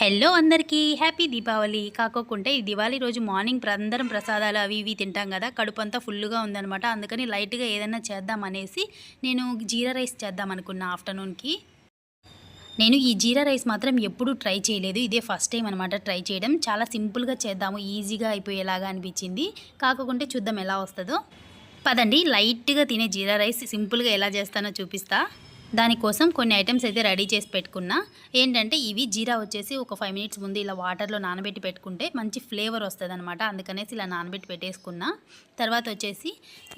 Hello అందరికీ happy Deepavali. కాకోకుంటే ఈ దివాళీ రోజు మార్నింగ్ అందరం ప్రసాదాలు అవి ఇవి తింటాం కదా కడుపు అంతా ఫుల్గా ఉందనమాట అందుకని లైట్గా ఏదైనా చేద్దాం అనేసి నేను జీరా రైస్ చేద్దాం అనుకున్నా ఆఫ్టర్నూన్కి. నేను ఈ జీరా రైస్ మాత్రం ఎప్పుడూ ట్రై చేయలేదు. ఇదే ఫస్ట్ టైం అనమాట ట్రై చేయడం. చాలా సింపుల్గా చేద్దాము ఈజీగా అయిపోయేలాగా అనిపించింది. కాకుంటే చూద్దాం ఎలా వస్తుందో. పదండి లైట్గా తినే జీరా రైస్ సింపుల్గా ఎలా చేస్తానో చూపిస్తా. దానికోసం కొన్ని ఐటమ్స్ అయితే రెడీ చేసి పెట్టుకున్నా. ఏంటంటే ఇవి జీరా వచ్చేసి ఒక ఫైవ్ మినిట్స్ ముందు ఇలా వాటర్లో నానబెట్టి పెట్టుకుంటే మంచి ఫ్లేవర్ వస్తుంది అనమాట అందుకనేసి ఇలా నానబెట్టి పెట్టేసుకున్నా. తర్వాత వచ్చేసి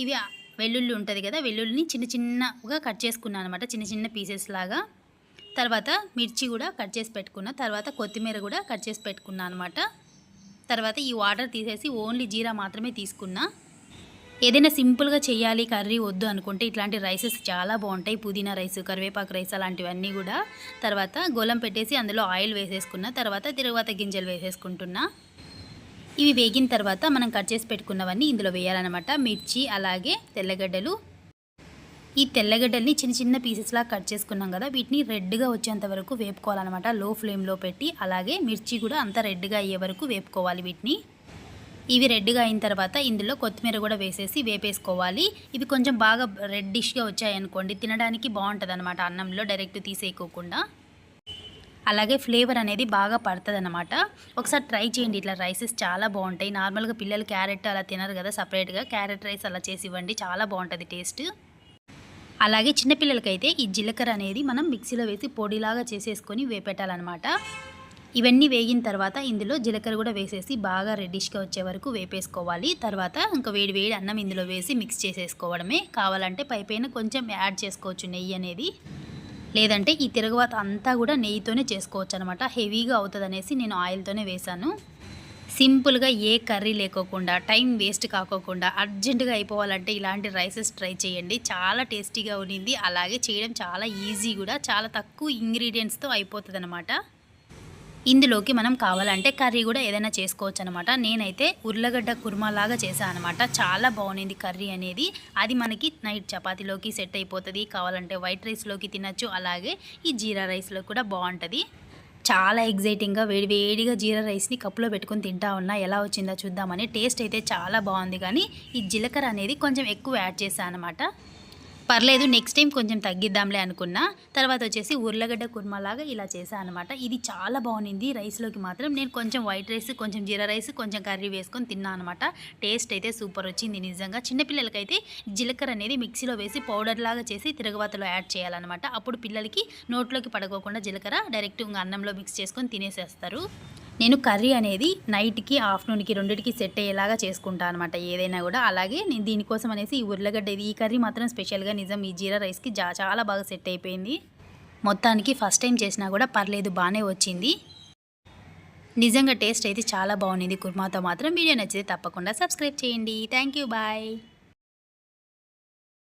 ఇవి వెల్లుల్లి ఉంటుంది కదా వెల్లుల్లిని చిన్న చిన్నగా కట్ చేసుకున్నాను అనమాట చిన్న చిన్న పీసెస్ లాగా. తర్వాత మిర్చి కూడా కట్ చేసి పెట్టుకున్నా. తర్వాత కొత్తిమీర కూడా కట్ చేసి పెట్టుకున్నా అనమాట తర్వాత ఈ వాటర్ తీసేసి ఓన్లీ జీరా మాత్రమే తీసుకున్నా. ఏదైనా సింపుల్గా చేయాలి కర్రీ వద్దు అనుకుంటే ఇట్లాంటి రైసెస్ చాలా బాగుంటాయి. పుదీనా రైస్ కరివేపాకు రైస్ అలాంటివన్నీ కూడా. తర్వాత గోలం పెట్టేసి అందులో ఆయిల్ వేసేసుకున్న తర్వాత తిరువాత గింజలు వేసేసుకుంటున్నా. ఇవి వేగిన తర్వాత మనం కట్ చేసి పెట్టుకున్నవన్నీ ఇందులో వేయాలన్నమాట. మిర్చి అలాగే తెల్లగడ్డలు. ఈ తెల్లగడ్డల్ని చిన్న చిన్న పీసెస్లా కట్ చేసుకున్నాం కదా వీటిని రెడ్గా వచ్చేంత వరకు వేపుకోవాలన్నమాట. లో ఫ్లేమ్లో పెట్టి అలాగే మిర్చి కూడా అంత రెడ్గా అయ్యే వరకు వేపుకోవాలి వీటిని. ఇవి రెడ్గా అయిన తర్వాత ఇందులో కొత్తిమీర కూడా వేసేసి వేపేసుకోవాలి. ఇవి కొంచెం బాగా రెడ్డిష్గా వచ్చాయనుకోండి తినడానికి బాగుంటుంది అనమాట అన్నంలో డైరెక్ట్ తీసేయకోకుండా. అలాగే ఫ్లేవర్ అనేది బాగా పడుతుంది అనమాట ఒకసారి ట్రై చేయండి ఇట్లా రైసెస్ చాలా బాగుంటాయి. నార్మల్గా పిల్లలు క్యారెట్ అలా తినరు కదా సపరేట్గా. క్యారెట్ రైస్ అలా చేసి ఇవ్వండి చాలా బాగుంటుంది టేస్ట్. అలాగే చిన్నపిల్లలకైతే ఈ జీలకర్ర అనేది మనం మిక్సీలో వేసి పొడిలాగా చేసేసుకొని వేపెట్టాలన్నమాట. ఇవన్నీ వేగిన తర్వాత ఇందులో జీలకర్ర కూడా వేసేసి బాగా రెడ్డిష్గా వచ్చే వరకు వేపేసుకోవాలి. తర్వాత ఇంకా వేడి వేడి అన్నం ఇందులో వేసి మిక్స్ చేసేసుకోవడమే. కావాలంటే పైపైన కొంచెం యాడ్ చేసుకోవచ్చు నెయ్యి అనేది. లేదంటే ఈ తిరగవాత అంతా కూడా నెయ్యితోనే చేసుకోవచ్చు అనమాట హెవీగా అవుతుందనేసి నేను ఆయిల్తోనే వేశాను. సింపుల్గా ఏ కర్రీ లేకోకుండా టైం వేస్ట్ కాకోకుండా అర్జెంటుగా అయిపోవాలంటే ఇలాంటి రైసెస్ ట్రై చేయండి. చాలా టేస్టీగా ఉండింది అలాగే చేయడం చాలా ఈజీ కూడా. చాలా తక్కువ ఇంగ్రీడియంట్స్తో అయిపోతుంది అనమాట ఇందులోకి మనం కావాలంటే కర్రీ కూడా ఏదైనా చేసుకోవచ్చు అనమాట నేనైతే ఉర్లగడ్డ కుర్మా లాగా చేశాను అనమాట చాలా బాగుంది కర్రీ అనేది. అది మనకి నైట్ చపాతీలోకి సెట్ అయిపోతుంది. కావాలంటే వైట్ రైస్లోకి తినచ్చు. అలాగే ఈ జీరా రైస్లో కూడా బాగుంటుంది. చాలా ఎగ్జైటింగ్గా వేడి వేడిగా జీరా రైస్ని కప్పులో పెట్టుకొని తింటా ఉన్నా ఎలా వచ్చిందో చూద్దామని. టేస్ట్ అయితే చాలా బాగుంది కానీ ఈ జీలకర్ర అనేది కొంచెం ఎక్కువ యాడ్ చేశాను అనమాట పర్లేదు నెక్స్ట్ టైం కొంచెం తగ్గిద్దాంలే అనుకున్నా. తర్వాత వచ్చేసి ఉర్లగడ్డ కుర్మాలాగా ఇలా చేశాను అనమాట ఇది చాలా బాగుంది రైస్లోకి మాత్రం నేను కొంచెం వైట్ రైస్ కొంచెం జీరా రైస్ కొంచెం కర్రీ వేసుకొని తిన్నా అనమాట టేస్ట్ అయితే సూపర్ వచ్చింది నిజంగా. చిన్నపిల్లలకైతే జీలకర్ర అనేది మిక్సీలో వేసి పౌడర్ లాగా చేసి తిరగబాతలో యాడ్ చేయాలన్నమాట. అప్పుడు పిల్లలకి నోట్లోకి పడకోకుండా జీలకర్ర డైరెక్ట్ ఇంకా అన్నంలో మిక్స్ చేసుకొని తినేసేస్తారు. నేను కర్రీ అనేది నైట్కి ఆఫ్టర్నూన్కి రెండింటికి సెట్ అయ్యేలాగా చేసుకుంటాను అనమాట ఏదైనా కూడా. అలాగే నేను దీనికోసం అనేసి ఈ ఉర్లగడ్డ ఇది ఈ కర్రీ మాత్రం స్పెషల్గా నిజం ఈ జీరా రైస్కి జా చాలా బాగా సెట్ అయిపోయింది. మొత్తానికి ఫస్ట్ టైం చేసినా కూడా పర్లేదు బాగానే వచ్చింది. నిజంగా టేస్ట్ అయితే చాలా బాగుంది. కుర్మాతో మాత్రం వీడియో నచ్చితే తప్పకుండా సబ్స్క్రైబ్ చేయండి. Thank you bye.